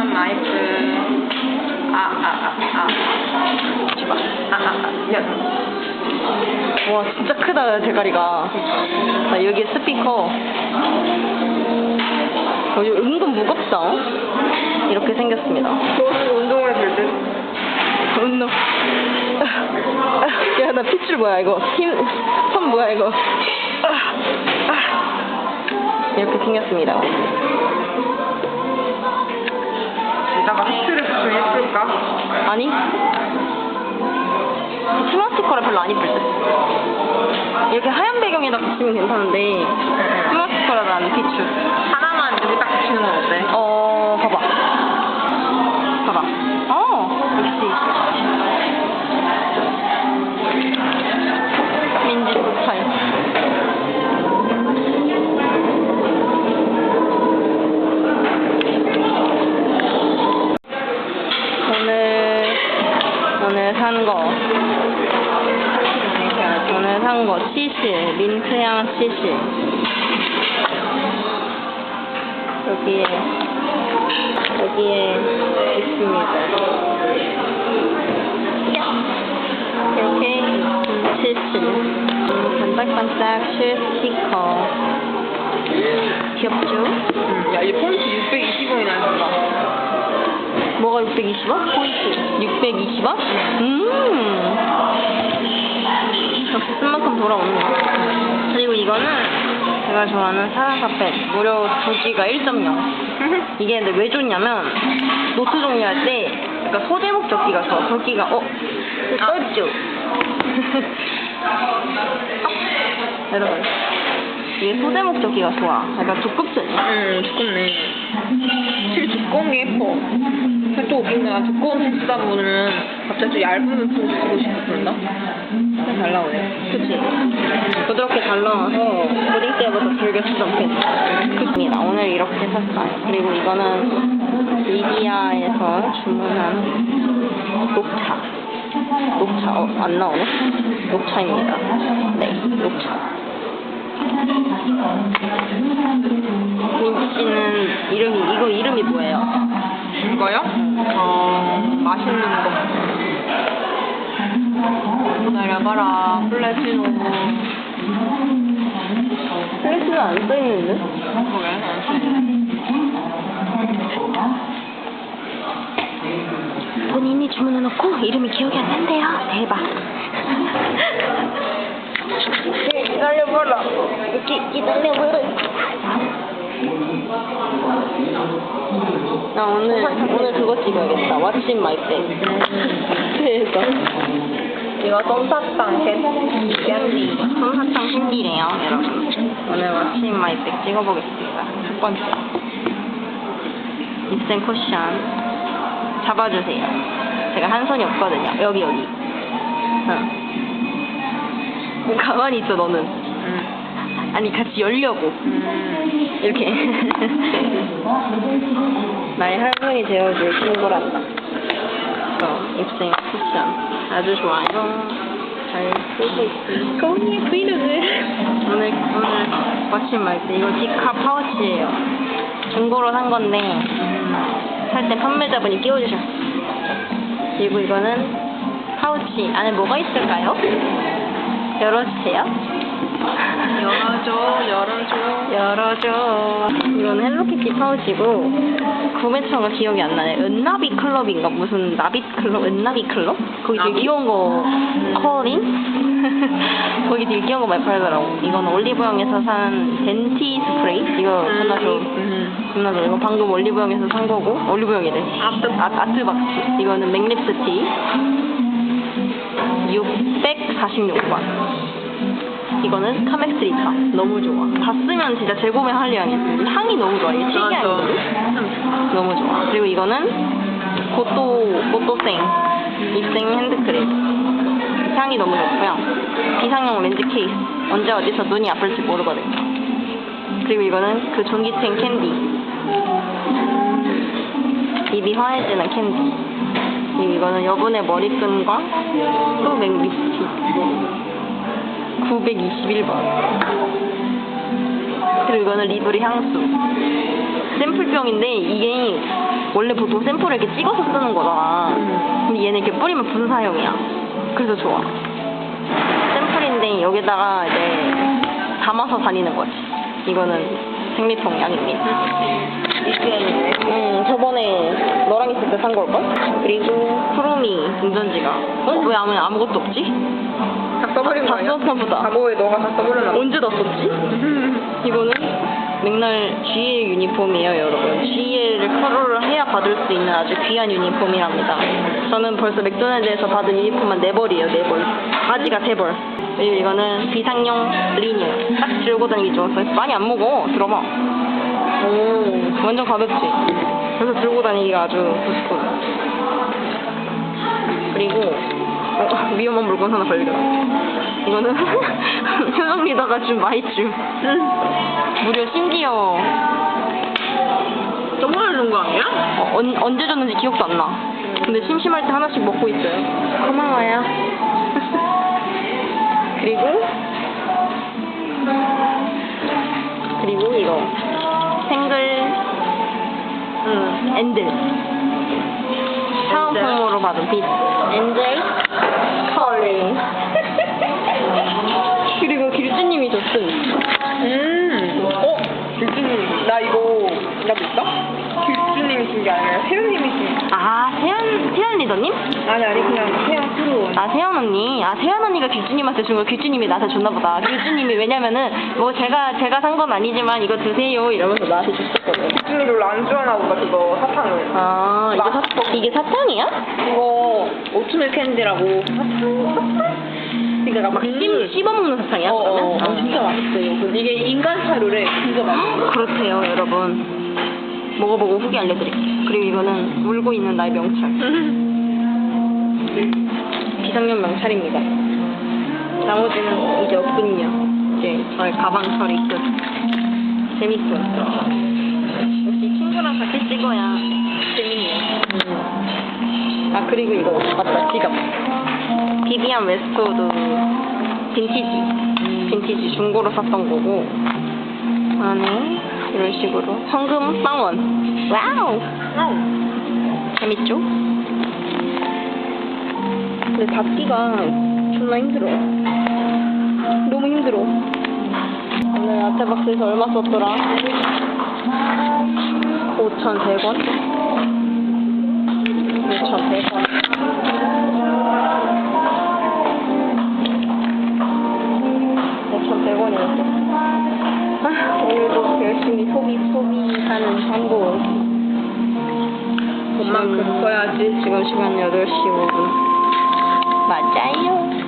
참 나이스. 아, 아, 아, 아. 지마. 아, 아, 아. 야. 와 진짜 크다 대가리가. 자 여기 스피커. 어, 이거 은근 무겁다. 어? 이렇게 생겼습니다. 저 운동을 될 때. 운동. 야, 나 핏줄 뭐야, 이거. 힘, 손 뭐야, 이거. 이렇게 생겼습니다. 좀 해줄까? 아니? 스마트코라 별로 안 이쁠 듯. 이렇게 하얀 배경에다 붙이면 괜찮은데, 스마트코라는 핏줄. 하나만 여기 딱 붙이는 건 어때? 어. 봐봐. 산 거. 오늘 산 거, 치실, 민트향 치실. 여기에 여기에 있습니다. 이렇게 치실 반짝반짝 실 스티커 귀엽죠? 음, 야, 이 포인트 620원이나 했다. 뭐가 620원? 포인트 620원? 음 역시 쓴 만큼 돌아오는 거 그리고 이거는 제가 좋아하는 사랑 카펫 무료 조기가 1.0 이게 근데 왜 좋냐면 노트 정리할 때 그러니까 소재 목적기가 좋아. 적기가 어 떨죠. 여러분 이게 소재 목적기가 좋아. 약간 두껍지 않냐? 응, 두껍네. 실 두꺼운 게 예뻐. 근데 또 웃긴 거야. 두꺼운 실 쓰다 보면 갑자기 또 얇은 펜 쓰고 싶어 그런다? 그냥 잘 나오네. 그치? 부드럽게 잘 나와서 고딩 때부터 즐겨 쓰던 펜. 그렇습니다. 오늘 이렇게 샀어요. 그리고 이거는 리디아에서 주문한 녹차. 녹차, 어, 안 나오네? 녹차입니다. 네, 녹차. 민지 씨는 이름이, 이거 이름이 뭐예요? 이거요? 어, 맛있는 거. 기다려봐라. 플래티노. 플래시는 안 써있는데? 그래? 본인이 주문해놓고 이름이 기억이 안 난대요. 대박. 기다려봐라. 기, 기다려봐라. 나 오늘, 오늘 그거 찍어야겠다. My bag. 대박. 이거 솜사탕 캔디. 솜사탕 신기래요, 여러분. 오늘 my bag 찍어보겠습니다. 첫 번째. 입생 쿠션. 잡아주세요. 제가 한 손이 없거든요. 여기, 여기. 응. 가만히 있어, 너는. 음. 아니, 같이 열려고. 음. 이렇게. 나의 할머니 되어줄 친구란다. 어, 입생 쿠션. 아주 좋아요. 잘 쓰고 있습니다. 거기 브이로그. 오늘, 오늘 마침 말때 이거 디카 파우치예요. 중고로 산 건데, 살 때 판매자분이 끼워주셨어. 그리고 이거는 파우치. 안에 뭐가 있을까요? 열어주세요. 열어줘, 열어줘. 열어줘. 이건 헬로키티 파우치고 구매처가 기억이 안 나네. 은나비 클럽인가 무슨 나비 클럽? 은나비 클럽? 거기 되게 나비? 귀여운 거 컬링? 거기 되게 귀여운 거 많이 팔더라고. 이건 올리브영에서 산 덴티 스프레이. 이거 존나 좋. 음. 존나 좋아. 이거 방금 올리브영에서 산 거고 올리브영이래. 아트. 아, 아트박스. 이거는 맥립스티. 646원. 이거는 카맥스 리타. 너무 좋아. 다 쓰면 진짜 재구매 할 향이야. 향이 너무 좋아. 이게 특이한 향이. 너무 좋아. 그리고 이거는 고또 고또생 입생 핸드크림. 향이 너무 좋고요. 비상용 렌즈 케이스. 언제 어디서 눈이 아플지 모르거든요. 그리고 이거는 그 전기탱 캔디. 입이 환해지는 캔디. 그리고 이거는 여분의 머리끈과 또 맥 립스틱. 921번. 그리고 이거는 리브리 향수. 샘플병인데 이게 원래 보통 샘플을 이렇게 찍어서 쓰는 거잖아. 근데 얘는 이렇게 뿌리면 분사형이야. 그래서 좋아. 샘플인데 여기다가 이제 담아서 다니는 거지. 이거는 생리통 양입니다. 이게 음, 저번에 너랑 있을 때 산 걸걸? 그리고 프로미 운전지가. 어? 왜 아무, 아무것도 없지? 다 써버린 거 다 아니야? 썼나 보다. 과거에 너가 다 써버렸나 봐. 언제 다 썼지? 이거는 맥날 GA 유니폼이에요, 여러분. GA를 커러를 해야 받을 수 있는 아주 귀한 유니폼이랍니다. 저는 벌써 맥도날드에서 받은 유니폼만 네 벌이에요, 네 벌. 바지가 세 벌. 그리고 이거는 비상용 리뉴. 딱 들고 다니기 좋아서 많이 안 무거워. 들어봐. 오, 완전 가볍지? 그래서 들고 다니기가 아주 좋고. 그리고 어, 위험한 물건 하나 발견. 이거는 효정 리더가 준 마이쮸. 무려 심지어 정말 좋은 거 아니야? 어, 언, 언제 줬는지 기억도 안 나. 근데 심심할 때 하나씩 먹고 있어요. 고마워요. 그리고 음, 엔들 사은 선물로 받은 빛 엔젤 컬리 그리고 길주님이 줬음 음. 어? 길주님, 나 이거, 나 믿다? 리더님? 아니, 아니, 그냥 세연 프로. 아 세연 언니, 아 세연 언니가 길주님한테 준거 길주님이 나한테 줬나 보다. 길주님이 왜냐면은 뭐 제가 제가 산 건 아니지만 이거 드세요 이러면서 나한테 줬었거든. 길주님 별로 안 좋아하나 보다, 그거, 사탕을. 아 이게 사 이게 사탕이야? 그거, 오트밀 캔디라고. 사탕? 그러니까 막 씹 씹어 먹는 사탕이야? 어, 어, 그러면? 어, 진짜 맛있어요. 근데 이게 인간 사료래. 진짜 맛있어. 그렇대요 여러분. 먹어보고 후기 알려드릴게요. 그리고 이거는 울고 있는 나의 명찰. 비상용 명찰입니다. 나머지는 이제 없군요. 이제 저의 가방 처리 끝. 재밌군. 역시 친구랑 같이 찍어야 재밌네요. 아 그리고 이거 맞다 지갑. 비비안 웨스트우드 빈티지. 빈티지 중고로 샀던 거고 안에 이런 식으로 황금 빵원. 와우. 재밌죠? 근데 닫기가 존나 힘들어. 너무 힘들어. 오늘 아트박스에서 얼마 썼더라? 5,100원? 6,100원. 5,100원이었어. 아, 오늘도 열심히 소비, 소비하는 한국. 돈만큼 써야지. 지금 시간 8시 5분. Bajayo.